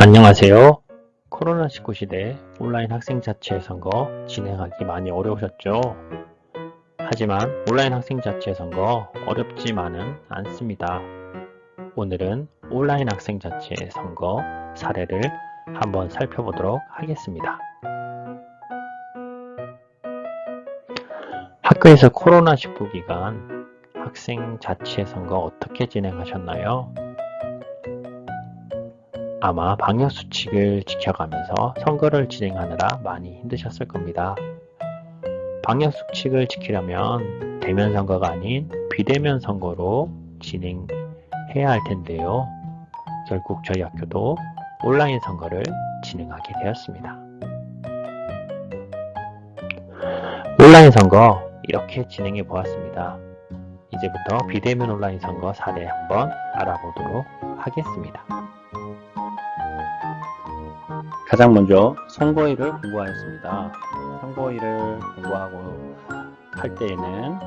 안녕하세요. 코로나19 시대 온라인 학생 자체 선거 진행하기 많이 어려우셨죠? 하지만 온라인 학생 자체 선거 어렵지만은 않습니다. 오늘은 온라인 학생 자체 선거 사례를 한번 살펴보도록 하겠습니다. 학교에서 코로나19 기간 학생 자체 선거 어떻게 진행하셨나요? 아마 방역 수칙을 지켜가면서 선거를 진행하느라 많이 힘드셨을 겁니다. 방역 수칙을 지키려면 대면 선거가 아닌 비대면 선거로 진행해야 할 텐데요. 결국 저희 학교도 온라인 선거를 진행하게 되었습니다. 온라인 선거 이렇게 진행해 보았습니다. 이제부터 비대면 온라인 선거 사례 한번 알아보도록 하겠습니다. 가장 먼저 선거일을 공고하였습니다. 선거일을 공고하고 할 때에는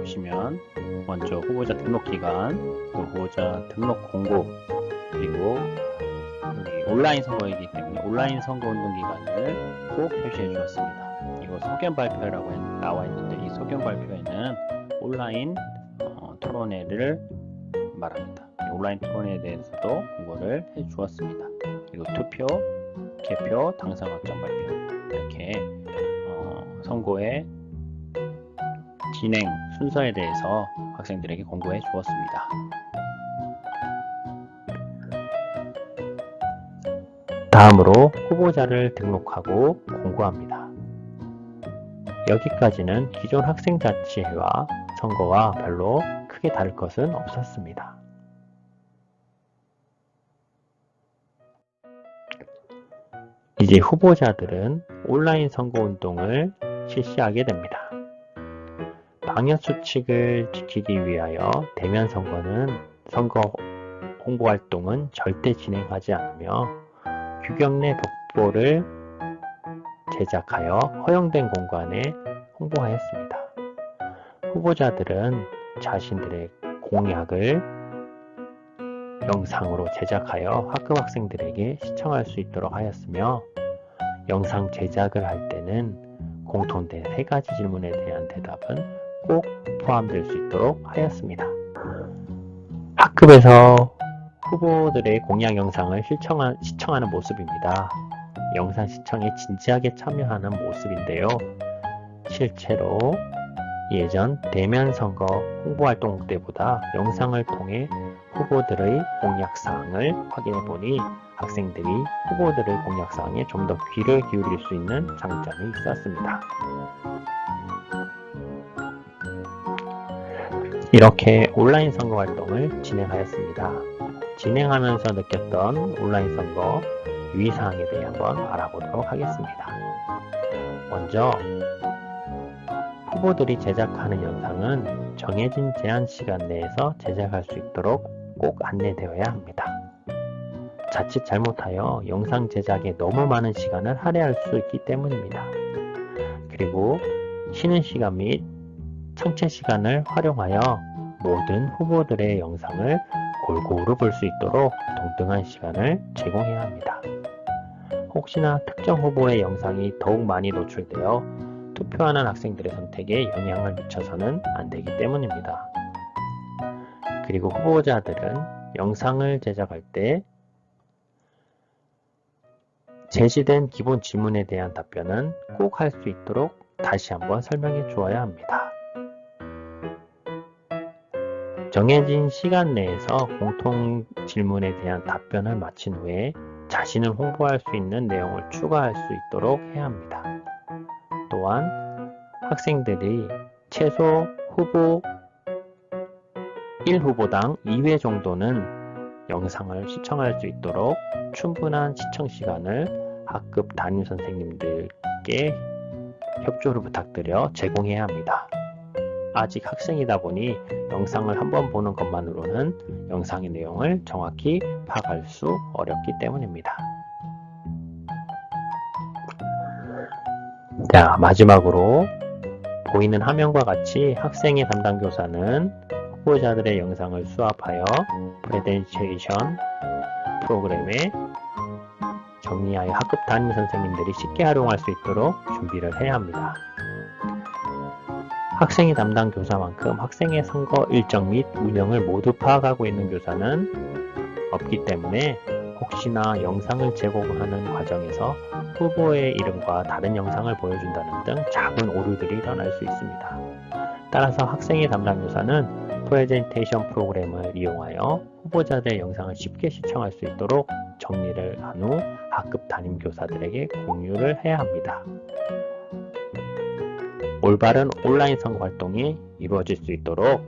보시면 먼저 후보자 등록 기간, 그 후보자 등록 공고, 그리고 온라인 선거이기 때문에 온라인 선거 운동 기간을 꼭 표시해 주었습니다. 이거 소견 발표라고 했- 나와 있는데 이 소견 발표에는 온라인 어, 토론회를 말합니다. 이 온라인 토론회에 대해서도 공고를 해 주었습니다. 그리고 투표, 개표, 당선 확정 발표 이렇게 어, 선거의 진행 순서에 대해서 학생들에게 공고해 주었습니다. 다음으로 후보자를 등록하고 공고합니다. 여기까지는 기존 학생자치회와 선거와 별로 크게 다를 것은 없었습니다. 이제 후보자들은 온라인 선거운동을 실시하게 됩니다. 방역 수칙을 지키기 위하여 대면 선거는 선거 홍보 활동은 절대 진행하지 않으며 규격 내 벽보를 제작하여 허용된 공간에 홍보하였습니다. 후보자들은 자신들의 공약을 영상으로 제작하여 학급 학생들에게 시청할 수 있도록 하였으며 영상 제작을 할 때는 공통된 세 가지 질문에 대한 대답은 꼭 포함될 수 있도록 하였습니다. 학급에서 후보들의 공약 영상을 시청하, 시청하는 모습입니다. 영상 시청에 진지하게 참여하는 모습인데요. 실제로 예전 대면 선거 홍보 활동 때보다 영상을 통해 후보들의 공약사항을 확인해 보니 학생들이 후보들의 공약사항에 좀 더 귀를 기울일 수 있는 장점이 있었습니다. 이렇게 온라인 선거 활동을 진행하였습니다. 진행하면서 느꼈던 온라인 선거 유의사항에 대해 한번 알아보도록 하겠습니다. 먼저 후보들이 제작하는 영상은 정해진 제한 시간 내에서 제작할 수 있도록 꼭 안내되어야 합니다. 자칫 잘못하여 영상 제작에 너무 많은 시간을 할애할 수 있기 때문입니다. 그리고 쉬는 시간 및 청체 시간을 활용하여 모든 후보들의 영상을 골고루 볼 수 있도록 동등한 시간을 제공해야 합니다. 혹시나 특정 후보의 영상이 더욱 많이 노출되어 투표하는 학생들의 선택에 영향을 미쳐서는 안 되기 때문입니다. 그리고 후보자들은 영상을 제작할 때 제시된 기본 질문에 대한 답변은 꼭 할 수 있도록 다시 한번 설명해 주어야 합니다. 정해진 시간 내에서 공통 질문에 대한 답변을 마친 후에 자신을 홍보할 수 있는 내용을 추가할 수 있도록 해야 합니다. 또한 학생들이 최소 후보 1후보당 2회 정도는 영상을 시청할 수 있도록 충분한 시청 시간을 학급 담임 선생님들께 협조를 부탁드려 제공해야 합니다. 아직 학생이다 보니 영상을 한 번 보는 것만으로는 영상의 내용을 정확히 파악할 수 어렵기 때문입니다. 자, 마지막으로 보이는 화면과 같이 학생의 담당 교사는 후보자들의 영상을 수합하여 프레젠테이션 프로그램에 정리하여 학급 담임 선생님들이 쉽게 활용할 수 있도록 준비를 해야 합니다. 학생이 담당 교사만큼 학생의 선거 일정 및 운영을 모두 파악하고 있는 교사는 없기 때문에 혹시나 영상을 제공하는 과정에서 후보의 이름과 다른 영상을 보여준다는 등 작은 오류들이 일어날 수 있습니다. 따라서 학생의 담당 교사는 프레젠테이션 프로그램을 이용하여 후보자들의 영상을 쉽게 시청할 수 있도록 정리를 한 후 학급 담임 교사들에게 공유를 해야 합니다. 올바른 온라인 선거 활동이 이루어질 수 있도록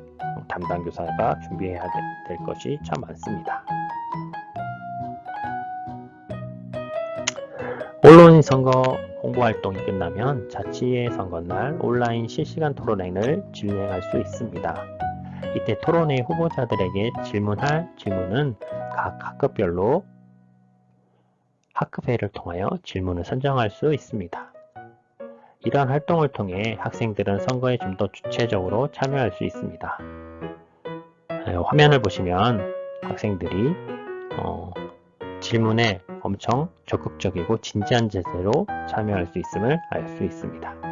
담당 교사가 준비해야 될 것이 참 많습니다. 온라인 선거 홍보 활동이 끝나면 자치의 선거날 온라인 실시간 토론회를 진행할 수 있습니다. 이때 토론회 후보자들에게 질문할 질문은 각 학급별로 학급회를 통하여 질문을 선정할 수 있습니다. 이러한 활동을 통해 학생들은 선거에 좀 더 주체적으로 참여할 수 있습니다. 화면을 보시면 학생들이 어, 질문에 엄청 적극적이고 진지한 자세로 참여할 수 있음을 알 수 있습니다.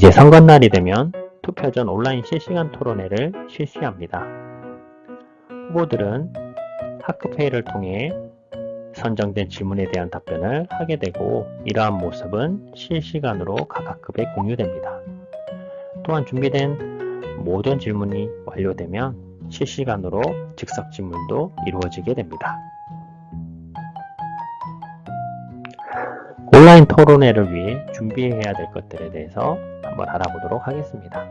이제 선거날이 되면 투표 전 온라인 실시간 토론회를 실시합니다. 후보들은 학급회의를 통해 선정된 질문에 대한 답변을 하게 되고 이러한 모습은 실시간으로 각 학급에 공유됩니다. 또한 준비된 모든 질문이 완료되면 실시간으로 즉석 질문도 이루어지게 됩니다. 온라인 토론회를 위해 준비해야 될 것들에 대해서 한번 알아보도록 하겠습니다.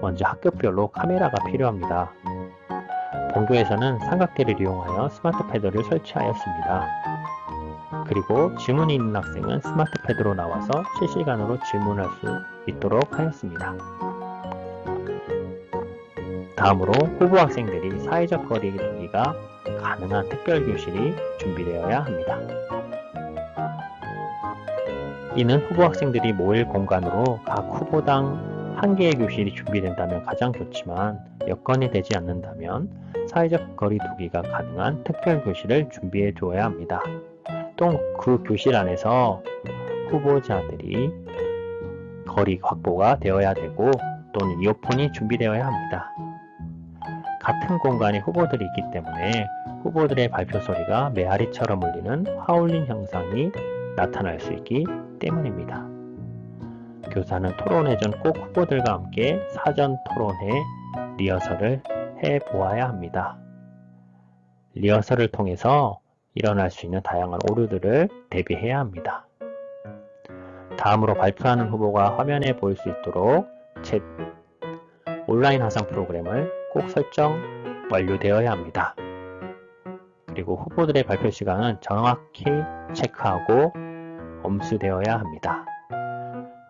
먼저 학급별로 카메라가 필요합니다. 본교에서는 삼각대를 이용하여 스마트 패드를 설치하였습니다. 그리고 질문이 있는 학생은 스마트 패드로 나와서 실시간으로 질문할 수 있도록 하였습니다. 다음으로 후보 학생들이 사회적 거리 두기가 가능한 특별 교실이 준비되어야 합니다. 이는 후보 학생들이 모일 공간으로 각 후보당 한 개의 교실이 준비된다면 가장 좋지만 여건이 되지 않는다면 사회적 거리 두기가 가능한 특별 교실을 준비해 두어야 합니다. 또 그 교실 안에서 후보자들이 거리 확보가 되어야 되고 또는 이어폰이 준비되어야 합니다. 같은 공간에 후보들이 있기 때문에 후보들의 발표 소리가 메아리처럼 울리는 하울링 현상이 나타날 수 있기 때문입니다. 교사는 토론회 전 꼭 후보들과 함께 사전 토론회 리허설을 해 보아야 합니다. 리허설을 통해서 일어날 수 있는 다양한 오류들을 대비해야 합니다. 다음으로 발표하는 후보가 화면에 보일 수 있도록 챗 온라인 화상 프로그램을 꼭 설정 완료되어야 합니다. 그리고 후보들의 발표 시간은 정확히 체크하고 엄수되어야 합니다.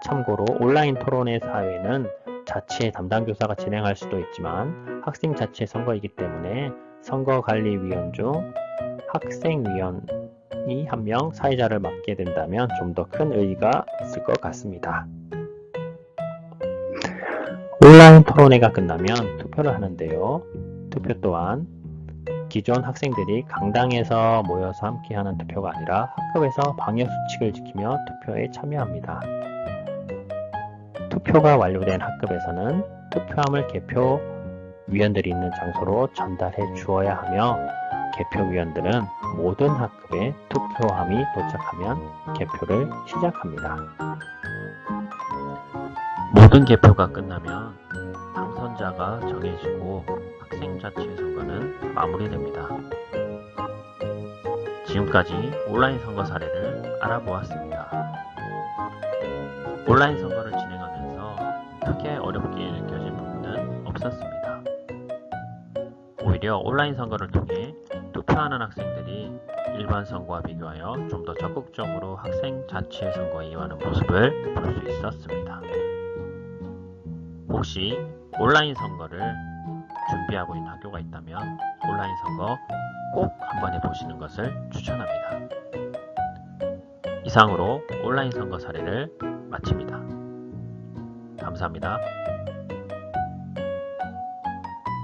참고로 온라인 토론회 사회는 자체 담당 교사가 진행할 수도 있지만 학생 자체 선거이기 때문에 선거관리위원 중 학생위원이 한 명 사회자를 맡게 된다면 좀 더 큰 의의가 있을 것 같습니다. 온라인 토론회가 끝나면 투표를 하는데요. 투표 또한 기존 학생들이 강당에서 모여서 함께하는 투표가 아니라 학급에서 방역 수칙을 지키며 투표에 참여합니다. 투표가 완료된 학급에서는 투표함을 개표 위원들이 있는 장소로 전달해 주어야 하며 개표위원들은 모든 학급에 투표함이 도착하면 개표를 시작합니다. 모든 개표가 끝나면 당선자가 정해지고 학생 자체 선거는 마무리됩니다. 지금까지 온라인 선거 사례를 알아보았습니다. 온라인 선거를 진행하면서 크게 어렵게 느껴진 부분은 없었습니다. 오히려 온라인 선거를 통해 투표하는 학생들이 일반 선거와 비교하여 좀 더 적극적으로 학생 자체 선거에 임하는 모습을 볼 수 있었습니다. 혹시 온라인 선거를 준비하고 있는 학교가 있다면 온라인 선거 꼭 한번 해보시는 것을 추천합니다. 이상으로 온라인 선거 사례를 마칩니다. 감사합니다.